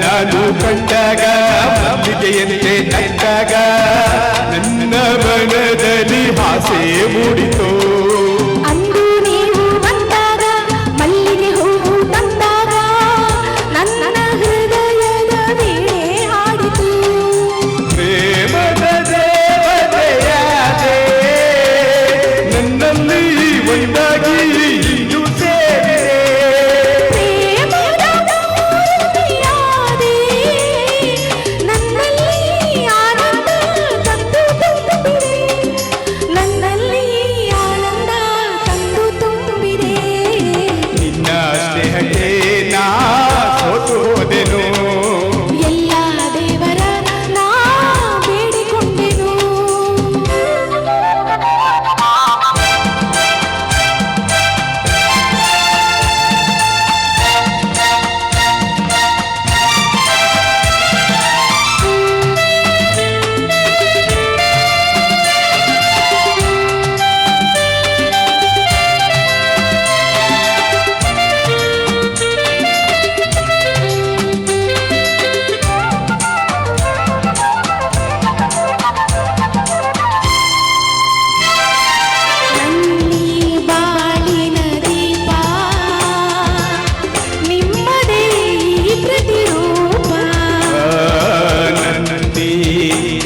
ನಾನು ಕಂಡಾಗ ವಿಜಯಂತೆ ಕಂಡಾಗ ನನ್ನ ಮನದಲ್ಲಿ ಆಸೆ ಮೂಡಿ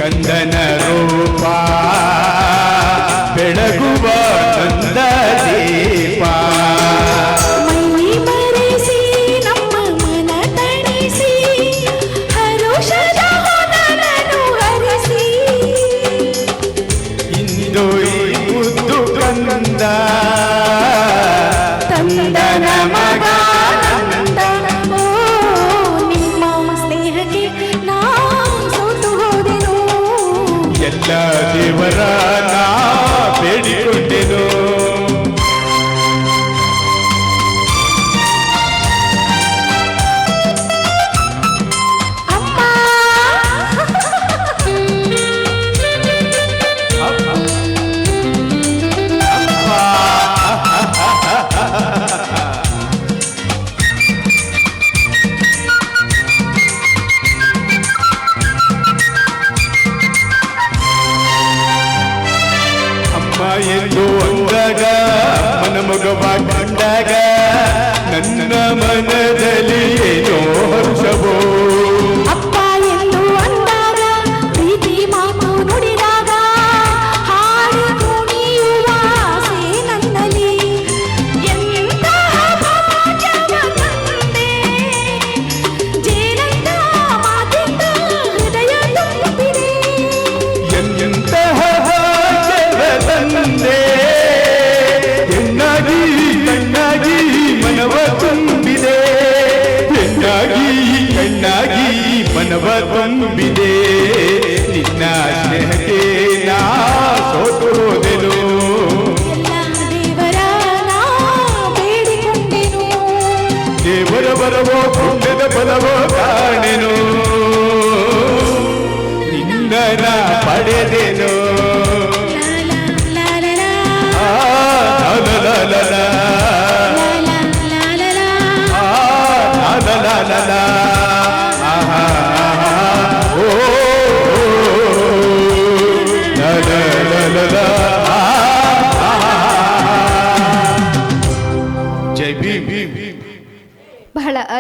ಕಂದನ ರೂಪ ಬೆಳಗುವ ಎಂದು ಅಂದಾಗ ಮನ ಮಗವ ನನ್ನ ಮನ ನಿನ್ನಾಗಿ ಮನವ ತುಂಬಿದೆ. ನಿನ್ನ ಸ್ನೇಹಕ್ಕೆ ನಾ ಸೋತು ಹೋದೆನು. ದೇವರ ಬರವೋ ಪುಣ್ಯದ ಬಲವೋ ಕಾಣೆನು. ನಿನ್ನ ಪಡೆದೆನು.